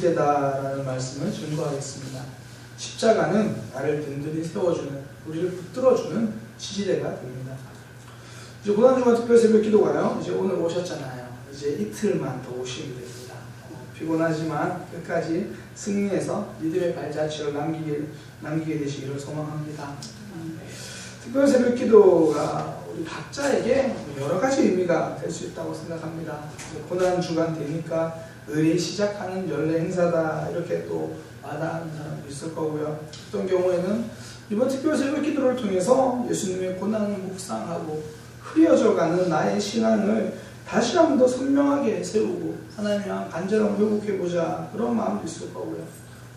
지지대다라는 말씀을 증거하겠습니다. 십자가는 나를 든든히 세워주는 우리를 붙들어주는 지지대가 됩니다. 이제 고난주간 특별 새벽 기도가요. 이제 오늘 오셨잖아요. 이제 이틀만 더 오시면 됩니다. 어, 피곤하지만 끝까지 승리해서 믿음의 발자취를 남기게, 남기게 되시기를 소망합니다. 특별 새벽 기도가 우리 각자에게 여러 가지 의미가 될 수 있다고 생각합니다. 고난 주간 되니까 의뢰 시작하는 연례 행사다 이렇게 또 마다하는 사람도 있을 거고요. 어떤 경우에는 이번 특별 새벽 기도를 통해서 예수님의 고난을 묵상하고 흐려져가는 나의 신앙을 다시 한번 더 선명하게 세우고 하나님이랑 간절함을 회복해보자 그런 마음도 있을 거고요.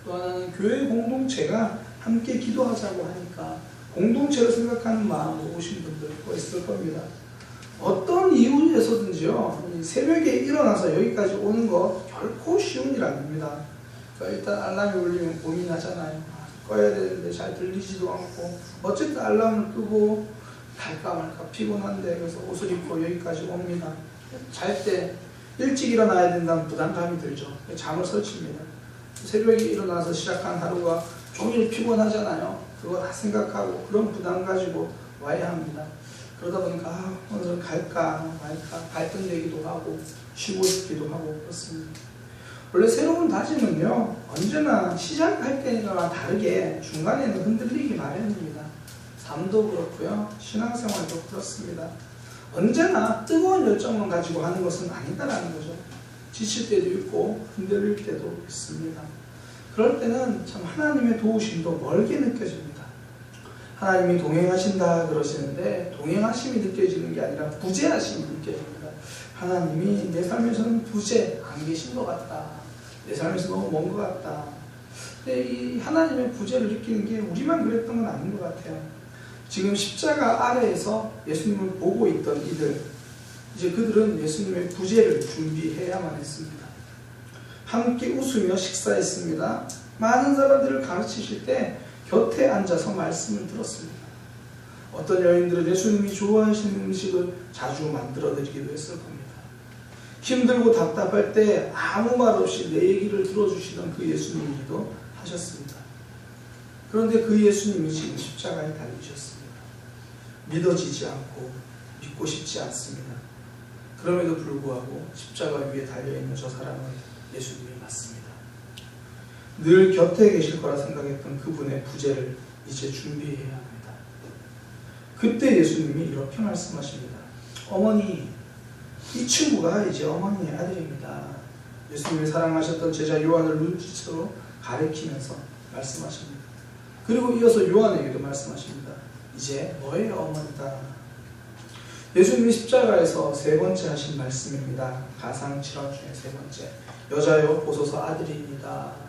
또 하나는 교회 공동체가 함께 기도하자고 하니까 공동체를 생각하는 마음으로 오신 분들 도 있을 겁니다. 어떤 이유에서든지요, 새벽에 일어나서 여기까지 오는 거 결코 쉬운 일 아닙니다. 그러니까 일단 알람이 울리면 고민하잖아요. 아, 꺼야 되는데 잘 들리지도 않고, 어쨌든 알람을 끄고 갈까 말까 피곤한데, 그래서 옷을 입고 여기까지 옵니다. 잘 때 일찍 일어나야 된다는 부담감이 들죠. 잠을 설칩니다. 새벽에 일어나서 시작한 하루가 종일 피곤하잖아요. 그거 다 생각하고 그런 부담 가지고 와야 합니다. 그러다 보니까 아, 오늘 갈까 말까 갈등되기도 하고 쉬고 싶기도 하고 그렇습니다. 원래 새로운 다짐은요 언제나 시작할 때와 다르게 중간에는 흔들리기 마련입니다. 삶도 그렇고요 신앙생활도 그렇습니다. 언제나 뜨거운 열정만 가지고 하는 것은 아니다라는 거죠. 지칠 때도 있고 흔들릴 때도 있습니다. 그럴 때는 참 하나님의 도우심도 멀게 느껴집니다. 하나님이 동행하신다 그러시는데 동행하심이 느껴지는 게 아니라 부재하심이 느껴집니다. 하나님이 내 삶에서는 부재 안 계신 것 같다. 내 삶에서 너무 먼 것 같다. 근데 이 하나님의 부재를 느끼는 게 우리만 그랬던 건 아닌 것 같아요. 지금 십자가 아래에서 예수님을 보고 있던 이들, 이제 그들은 예수님의 부재를 준비해야만 했습니다. 함께 웃으며 식사했습니다. 많은 사람들을 가르치실 때 곁에 앉아서 말씀을 들었습니다. 어떤 여인들은 예수님이 좋아하시는 음식을 자주 만들어 드리기도 했을 겁니다. 힘들고 답답할 때 아무 말 없이 내 얘기를 들어주시던 그 예수님이기도 하셨습니다. 그런데 그 예수님이 지금 십자가에 달리셨습니다. 믿어지지 않고 믿고 싶지 않습니다. 그럼에도 불구하고 십자가 위에 달려있는 저 사람은 예수님이 맞습니다. 늘 곁에 계실 거라 생각했던 그분의 부재를 이제 준비해야 합니다. 그때 예수님이 이렇게 말씀하십니다. 어머니, 이 친구가 이제 어머니의 아들입니다. 예수님이 사랑하셨던 제자 요한을 눈짓으로 가리키면서 말씀하십니다. 그리고 이어서 요한에게도 말씀하십니다. 이제 너의 어머니다. 예수님이 십자가에서 세 번째 하신 말씀입니다. 가상 7원 중에 세 번째. 여자여 보소서 아들입니다.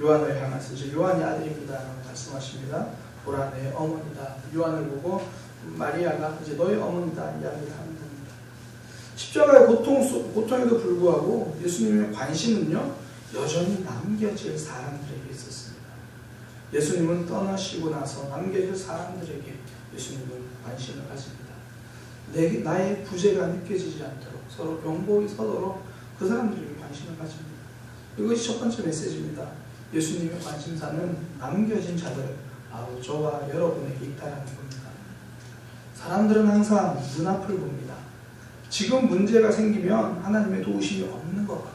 요한을 향해서 이제 요한이 아들입니다. 말씀하십니다. 보라 내 어머니다. 요한을 보고 마리아가 이제 너의 어머니다 이야기를 하는 겁니다. 십자가의 고통, 고통에도 불구하고 예수님의 관심은요 여전히 남겨질 사람들에게 있었습니다. 예수님은 떠나시고 나서 남겨질 사람들에게 예수님은 관심을 가집니다. 내, 나의 부재가 느껴지지 않도록 서로 용복이 서도록 그 사람들에게 관심을 가집니다. 이것이 첫 번째 메시지입니다. 예수님의 관심사는 남겨진 자들, 바로 저와 여러분에게 있다는 겁니다. 사람들은 항상 눈앞을 봅니다. 지금 문제가 생기면 하나님의 도우심이 없는 것 같고,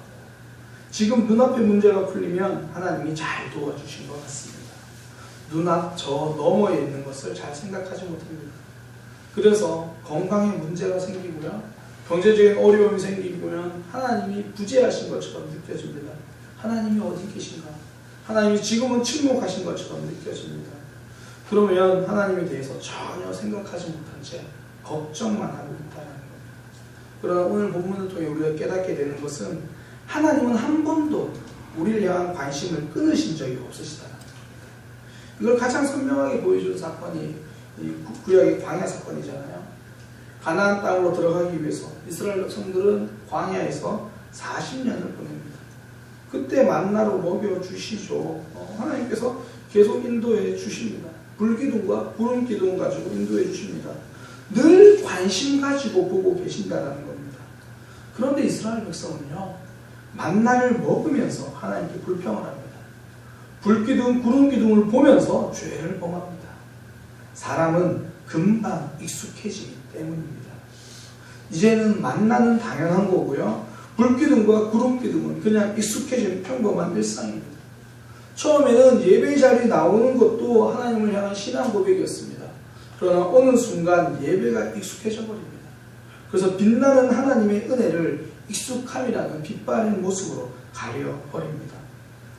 지금 눈앞에 문제가 풀리면 하나님이 잘 도와주신 것 같습니다. 눈앞 저 너머에 있는 것을 잘 생각하지 못합니다. 그래서 건강에 문제가 생기고요. 경제적인 어려움이 생기면 하나님이 부재하신 것처럼 느껴집니다. 하나님이 어디 계신가? 하나님이 지금은 침묵하신 것처럼 느껴집니다. 그러면 하나님에 대해서 전혀 생각하지 못한 채 걱정만 하고 있다는 겁니다. 그러나 오늘 본문을 통해 우리가 깨닫게 되는 것은 하나님은 한 번도 우리를 향한 관심을 끊으신 적이 없으시다는 겁니다. 이걸 가장 선명하게 보여주는 사건이 구약의 광야 사건이잖아요. 가나안 땅으로 들어가기 위해서 이스라엘 백성들은 광야에서 40년을 보냅니다. 그때 만나로 먹여 주시죠. 어, 하나님께서 계속 인도해 주십니다. 불기둥과 구름 기둥 가지고 인도해 주십니다. 늘 관심 가지고 보고 계신다는 겁니다. 그런데 이스라엘 백성은요, 만나를 먹으면서 하나님께 불평을 합니다. 불기둥, 구름기둥을 보면서 죄를 범합니다. 사람은 금방 익숙해지기 때문입니다. 이제는 만나는 당연한 거고요. 불기둥과 구름기둥은 그냥 익숙해진 평범한 일상입니다. 처음에는 예배 자리에 나오는 것도 하나님을 향한 신앙 고백이었습니다. 그러나 어느 순간 예배가 익숙해져 버립니다. 그래서 빛나는 하나님의 은혜를 익숙함이라는 빛바랜 모습으로 가려버립니다.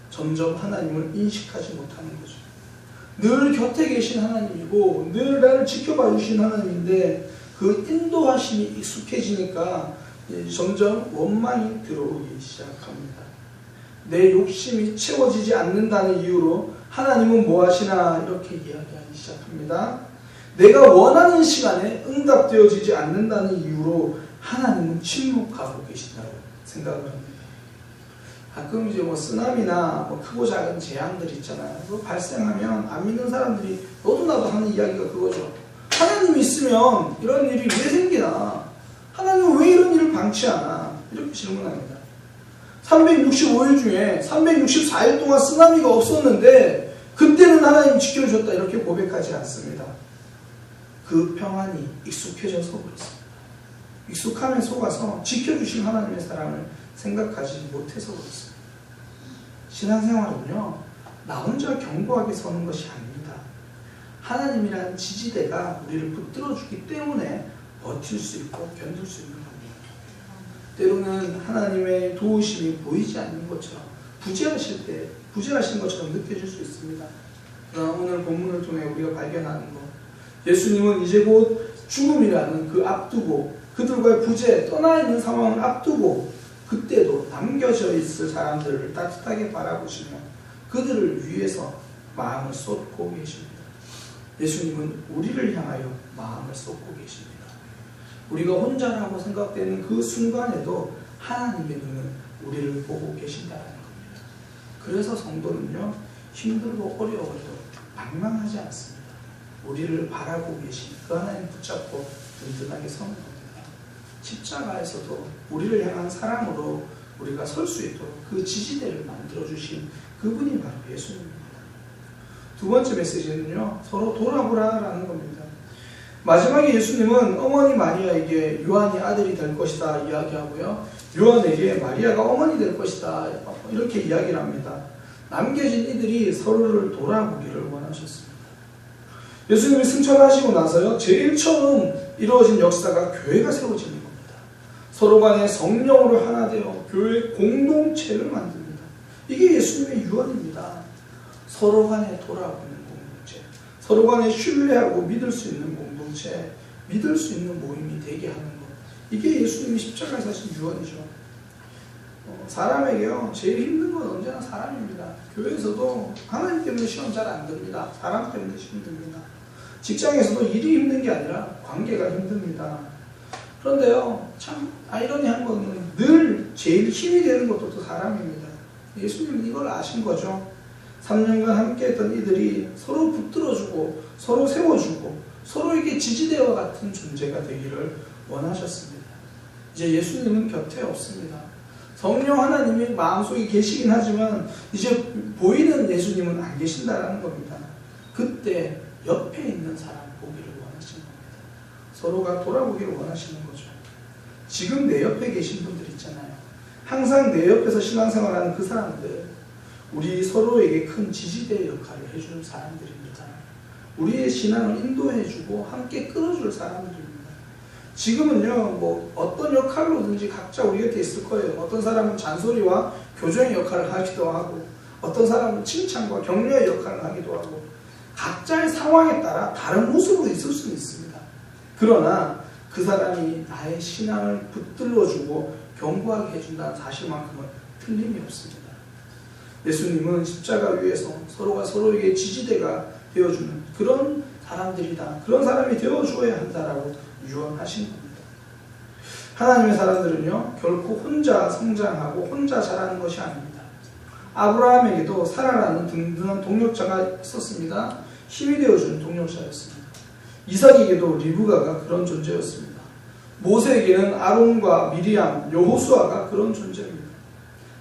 점점 하나님을 인식하지 못하는 거죠. 늘 곁에 계신 하나님이고 늘 나를 지켜봐 주신 하나님인데 그 인도하심이 익숙해지니까 점점 원망이 들어오기 시작합니다. 내 욕심이 채워지지 않는다는 이유로 하나님은 뭐 하시나 이렇게 이야기하기 시작합니다. 내가 원하는 시간에 응답되어지지 않는다는 이유로 하나님은 침묵하고 계신다고 생각을 합니다. 가끔 이제 뭐 쓰나미나 뭐 크고 작은 재앙들 있잖아요. 그거 발생하면 안 믿는 사람들이 너도 나도 하는 이야기가 그거죠. 하나님이 있으면 이런 일이 왜 생기나? 왜 이런 일을 방치하나? 이렇게 질문합니다. 365일 중에 364일 동안 쓰나미가 없었는데 그때는 하나님 지켜주셨다 이렇게 고백하지 않습니다. 그 평안이 익숙해져서 그렇습니다. 익숙함에 속아서 지켜주신 하나님의 사랑을 생각하지 못해서 그렇습니다. 신앙생활은요, 나 혼자 견고하게 서는 것이 아닙니다. 하나님이라는 지지대가 우리를 붙들어주기 때문에 버틸 수 있고 견딜 수 있는. 때로는 하나님의 도우심이 보이지 않는 것처럼 부재하실 때, 부재하신 것처럼 느껴질 수 있습니다. 오늘 본문을 통해 우리가 발견하는 것, 예수님은 이제 곧 죽음이라는 그 앞두고 그들과의 부재, 떠나 있는 상황을 앞두고 그때도 남겨져 있을 사람들을 따뜻하게 바라보시며 그들을 위해서 마음을 쏟고 계십니다. 예수님은 우리를 향하여 마음을 쏟고 계십니다. 우리가 혼자라고 생각되는 그 순간에도 하나님의 눈은 우리를 보고 계신다는 겁니다. 그래서 성도는요, 힘들고 어려워도 망망하지 않습니다. 우리를 바라보고 계신 그 하나님 붙잡고 든든하게 서는 겁니다. 십자가에서도 우리를 향한 사랑으로 우리가 설 수 있도록 그 지지대를 만들어주신 그분이 바로 예수님입니다. 두 번째 메시지는요, 서로 돌아보라라는 겁니다. 마지막에 예수님은 어머니 마리아에게 요한이 아들이 될 것이다 이야기하고요. 요한에게 마리아가 어머니 될 것이다 이렇게 이야기를 합니다. 남겨진 이들이 서로를 돌아보기를 원하셨습니다. 예수님이 승천하시고 나서요, 제일 처음 이루어진 역사가 교회가 세워지는 겁니다. 서로 간에 성령으로 하나 되어 교회 공동체를 만듭니다. 이게 예수님의 유언입니다. 서로 간에 돌아보는 공동체, 서로 간에 신뢰하고 믿을 수 있는 공동체, 믿을 수 있는 모임이 되게 하는 것. 이게 예수님이 십자가에 사신 유언이죠. 어, 사람에게요, 제일 힘든 건 언제나 사람입니다. 교회에서도 하나님 때문에 시험 잘안 듭니다. 사람 때문에 시험 듭니다. 직장에서도 일이 힘든 게 아니라 관계가 힘듭니다. 그런데요, 참 아이러니한 거는 늘 제일 힘이 되는 것도 또 사람입니다. 예수님은 이걸 아신 거죠. 3년간 함께했던 이들이 서로 서로 세워주고 서로에게 지지대와 같은 존재가 되기를 원하셨습니다. 이제 예수님은 곁에 없습니다. 성령 하나님이 마음속에 계시긴 하지만 이제 보이는 예수님은 안 계신다라는 겁니다. 그때 옆에 있는 사람 보기를 원하시는 겁니다. 서로가 돌아보기를 원하시는 거죠. 지금 내 옆에 계신 분들 있잖아요. 항상 내 옆에서 신앙생활하는 그 사람들, 우리 서로에게 큰 지지대 역할을 해주는 사람들입니다. 우리의 신앙을 인도해주고 함께 끌어줄 사람들입니다. 지금은요, 뭐, 어떤 역할로든지 각자 우리 곁에 있을 거예요. 어떤 사람은 잔소리와 교정의 역할을 하기도 하고, 어떤 사람은 칭찬과 격려의 역할을 하기도 하고, 각자의 상황에 따라 다른 모습으로 있을 수는 있습니다. 그러나 그 사람이 나의 신앙을 붙들어주고 견고하게 해준다는 사실만큼은 틀림이 없습니다. 예수님은 십자가 위에서 서로가 서로에게 지지대가 되어주는 그런 사람들이다. 그런 사람이 되어주어야 한다라고 유언하신 겁니다. 하나님의 사람들은요, 결코 혼자 성장하고 혼자 자라는 것이 아닙니다. 아브라함에게도 사라라는 든든한 동력자가 있었습니다. 힘이 되어주는 동력자였습니다. 이삭에게도 리브가가 그런 존재였습니다. 모세에게는 아론과 미리암, 여호수아가 그런 존재입니다.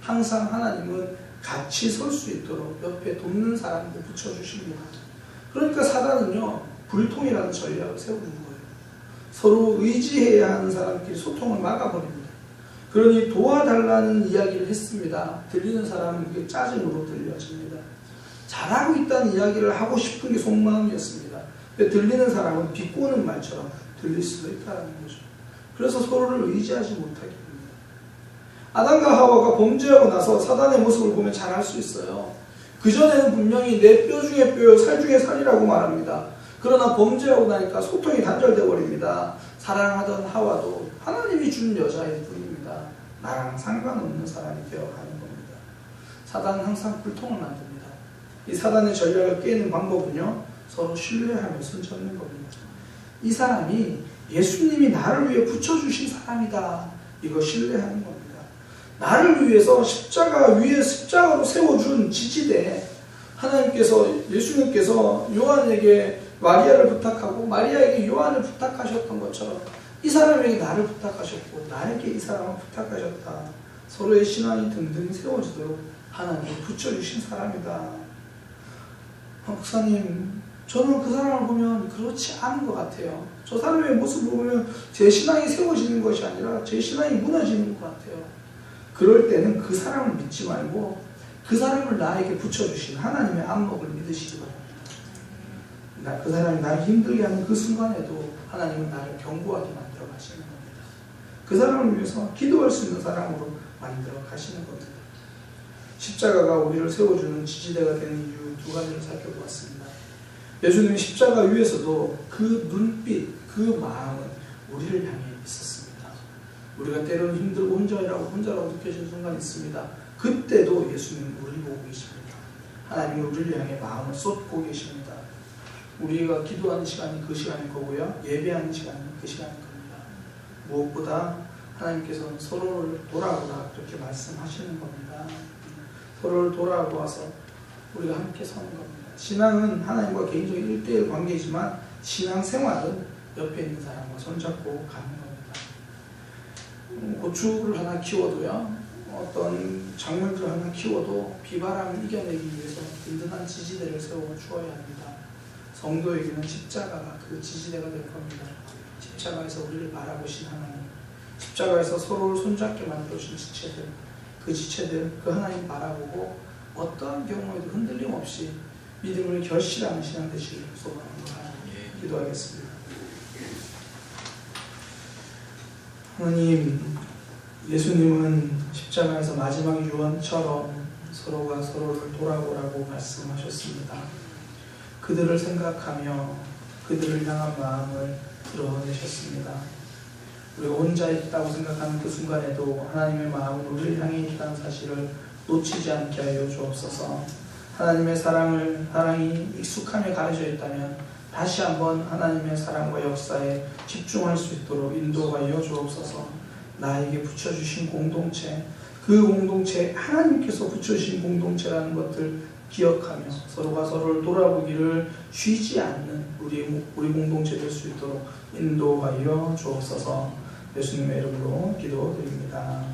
항상 하나님은 같이 설 수 있도록 옆에 돕는 사람들 붙여주십니다. 그러니까 사단은요, 불통이라는 전략을 세우는 거예요. 서로 의지해야 하는 사람끼리 소통을 막아버립니다. 그러니 도와달라는 이야기를 했습니다. 들리는 사람은 그게 짜증으로 들려집니다. 잘하고 있다는 이야기를 하고 싶은 게 속마음이었습니다. 근데 들리는 사람은 비꼬는 말처럼 들릴 수도 있다는 거죠. 그래서 서로를 의지하지 못하게 됩니다. 아담과 하와가 범죄하고 나서 사단의 모습을 보면 잘 알 수 있어요. 그전에는 분명히 내 뼈 중에 뼈요, 살 중에 살이라고 말합니다. 그러나 범죄하고 나니까 소통이 단절돼 버립니다. 사랑하던 하와도 하나님이 준 여자일 뿐입니다. 나랑 상관없는 사람이 되어가는 겁니다. 사단은 항상 불통을 만듭니다. 이 사단의 전략을 깨는 방법은요, 서로 신뢰하며 손잡는 겁니다. 이 사람이 예수님이 나를 위해 붙여주신 사람이다. 이거 신뢰하는 겁니다. 나를 위해서 십자가 위에 십자가로 세워준 지지대 하나님께서 예수님께서 요한에게 마리아를 부탁하고 마리아에게 요한을 부탁하셨던 것처럼 이 사람에게 나를 부탁하셨고 나에게 이 사람을 부탁하셨다. 서로의 신앙이 든든히 세워지도록 하나님이 붙여주신 사람이다. 아, 목사님, 저는 그 사람을 보면 그렇지 않은 것 같아요. 저 사람의 모습을 보면 제 신앙이 세워지는 것이 아니라 제 신앙이 무너지는 것 같아요. 그럴 때는 그 사람을 믿지 말고 그 사람을 나에게 붙여주신 하나님의 안목을 믿으시기 바랍니다. 나, 그 사람이 나를 힘들게 하는 그 순간에도 하나님은 나를 견고하게 만들어 가시는 겁니다. 그 사람을 위해서 기도할 수 있는 사람으로 만들어 가시는 겁니다. 십자가가 우리를 세워주는 지지대가 되는 이유 두 가지를 살펴보았습니다. 예수님이 십자가 위에서도 그 눈빛, 그 마음은 우리를 향해. 우리가 때로는 힘들고 혼자라고 혼자라고 느껴지는 순간이 있습니다. 그때도 예수님은 우리를 보고 계십니다. 하나님은 우리를 향해 마음을 쏟고 계십니다. 우리가 기도하는 시간이 그 시간일 거고요. 예배하는 시간이 그 시간일 겁니다. 무엇보다 하나님께서는 서로를 돌아보라 그렇게 말씀하시는 겁니다. 서로를 돌아보아서 우리가 함께 서는 겁니다. 신앙은 하나님과 개인적인 1대1 관계이지만 신앙 생활은 옆에 있는 사람과 손잡고 가는 고추를 하나 키워도요, 어떤 작물들을 하나 키워도 비바람을 이겨내기 위해서 든든한 지지대를 세워 주어야 합니다. 성도에게는 십자가가 그 지지대가 될 겁니다. 십자가에서 우리를 바라보신 하나님, 십자가에서 서로를 손잡게 만들어주신 지체들, 그 지체들, 그 하나님 바라보고 어떠한 경우에도 흔들림 없이 믿음을 결실하는 신앙 되시길 소망합니다. 기도하겠습니다. 하나님, 예수님은 십자가에서 마지막 유언처럼 서로가 서로를 돌아보라고 말씀하셨습니다. 그들을 생각하며 그들을 향한 마음을 드러내셨습니다. 우리가 혼자 있다고 생각하는 그 순간에도 하나님의 마음은 우리를 향해 있다는 사실을 놓치지 않게 하여 주옵소서. 하나님의 사랑을 사랑이 익숙함에 가려져 있다면 다시 한번 하나님의 사랑과 역사에 집중할 수 있도록 인도하여 주옵소서. 나에게 붙여주신 공동체, 그 공동체 하나님께서 붙여주신 공동체라는 것들 기억하며 서로가 서로를 돌아보기를 쉬지 않는 우리 우리 공동체 될 수 있도록 인도하여 주옵소서. 예수님의 이름으로 기도드립니다.